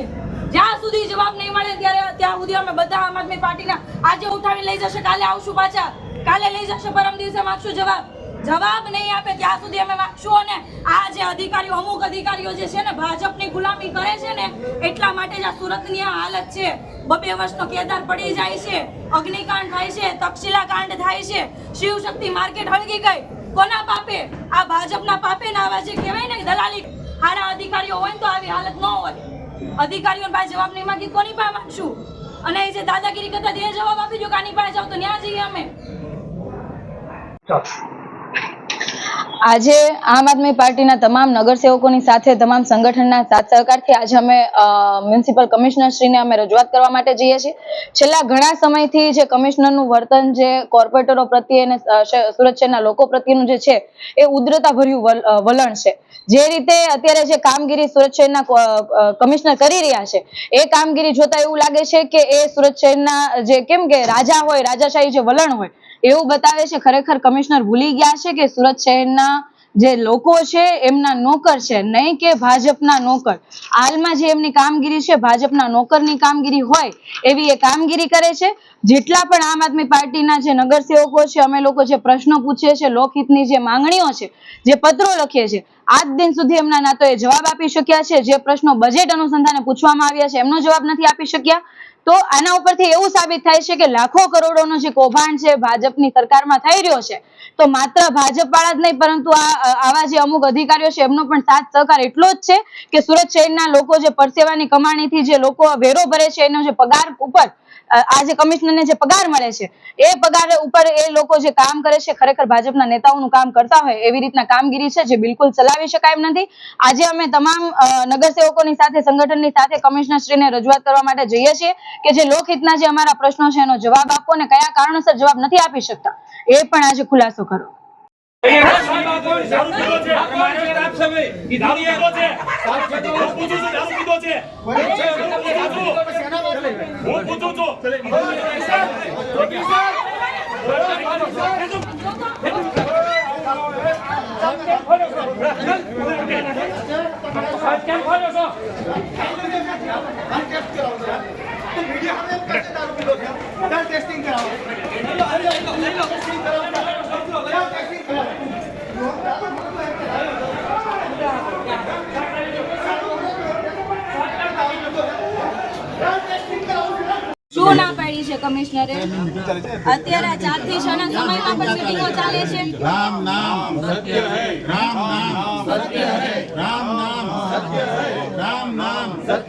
છે. જ્યાં સુધી જવાબ નહીં મળે ત્યારે ત્યાં સુધી અમે બધા આમ આદમી પાર્ટીના આજે ઉઠાવી લઈ જશે, કાલે આવશું પાછા. કાલે લઈ જશે પરમ દિવસે માગશું જવાબ. જવાબ નહીં આપે ત્યાં સુધી અમે માગશું અને આ જે અધિકારીઓ, અમુક અધિકારીઓ જે છે ને, ભાજપની ગુલામી કરે છે ને, એટલા માટે જ આ સુરતની આ હાલત છે. બબે વર્ષનો કેદાર પડી જાય છે, અગ્નિકાંડ થાય છે તક્ષિલા કાંડ થાય છે, શિવશક્તિ માર્કેટ હળગી ગઈ. કોના પાપે? આ ભાજપના પાપે ના આવા જે કહેવાય ને દલાલી. હારા અધિકારીઓ હોય તો આવી હાલત ન હોય. અધિકારીઓ પાસે જવાબ નહીં માંગી, કોની પાસે માંગશું? અને એ જે દાદાગીરી કરતા તે જવાબ આપી દો કાની પાસે જાવ તો ત્યાં જઈએ અમે. આજે આમ આદમી પાર્ટીના તમામ નગરસેવકોની સાથે, તમામ સંગઠનના સાથ સહકારથી આજે અમે મ્યુનિસિપલ કમિશનર શ્રીને અમે રજૂઆત કરવા માટે જઈએ છીએ. છેલ્લા ઘણા સમયથી જે કમિશનરનું વર્તન જે કોર્પોરેટરો પ્રત્યે અને સુરત શહેરના લોકો પ્રત્યેનું જે છે, એ ઉદ્રતાભર્યું વલણ છે. જે રીતે અત્યારે જે કામગીરી સુરત શહેરના કમિશનર કરી રહ્યા છે, એ કામગીરી જોતા એવું લાગે છે કે એ સુરત શહેરના જે કેમ કે રાજા હોય, રાજાશાહી જે વલણ હોય એવું બતાવે છે, ખરેખર કમિશનર ભૂલી ગયા છે કે સુરત શહેરના જે લોકો છે, એમના નોકર છે? નહીં કે ભાજપના નોકર. હાલમાં જે એમની કામગીરી છે, ભાજપના નોકરની કામગીરી હોય, એવી એ કામગીરી કરે છે. જેટલા પણ આમ આદમી પાર્ટીના જે નગરસેવકો છે, અમે લોકો જે પ્રશ્નો પૂછીએ છીએ, લોકહિતની જે માંગણીઓ છે, જે પત્રો લખીએ છીએ આજ દિન સુધી એમના ના તો એ જવાબ આપી શક્યા છે. જે પ્રશ્નો બજેટ અનુસંધાને પૂછવામાં આવ્યા છે, એમનો જવાબ નથી આપી શક્યા. તો આના ઉપરથી એવું સાબિત થાય છે કે લાખો કરોડોનો જે કૌભાંડ છે, ભાજપની સરકારમાં થઈ રહ્યો છે. તો માત્ર ભાજપ વાળા જ નહીં, પરંતુ આવા જે અમુક અધિકારીઓ છે, એમનો પણ સાથ સહકાર એટલો જ છે કે સુરત શહેરના લોકો જે પરસેવાની કમાણીથી જે લોકો વેરો ભરે છે, એનો જે પગાર ઉપર આ જે કમિશનરને જે પગાર મળે છે, એ પગાર ઉપર એ લોકો જે કામ કરે છે, ખરેખર ભાજપના નેતાઓનું કામ કરતા હોય એવી રીતના કામગીરી છે, જે બિલકુલ ચલાવી શકાય એમ નથી. આજે અમે તમામ નગરસેવકોની સાથે સંગઠનની સાથે કમિશનર શ્રીને રજૂઆત કરવા માટે જઈએ છીએ કે જે લોકહિતના જે અમારા પ્રશ્નો છે એનો જવાબ આપો અને કયા કારણોસર જવાબ નથી આપી શકતા. એ પણ આજે ખુલાસો કરો. હું પૂછું છું ટેસ્ટિંગ કરાવો શું ના પાડી છે કમિશનરે. અત્યારે ચારથી છ સમયમાં પણ મિટિંગો ચાલે છે. રામ નામ. સત્ય હે રામ નામ. સત્ય હે રામ નામ. સત્ય હે રામ નામ. સત્ય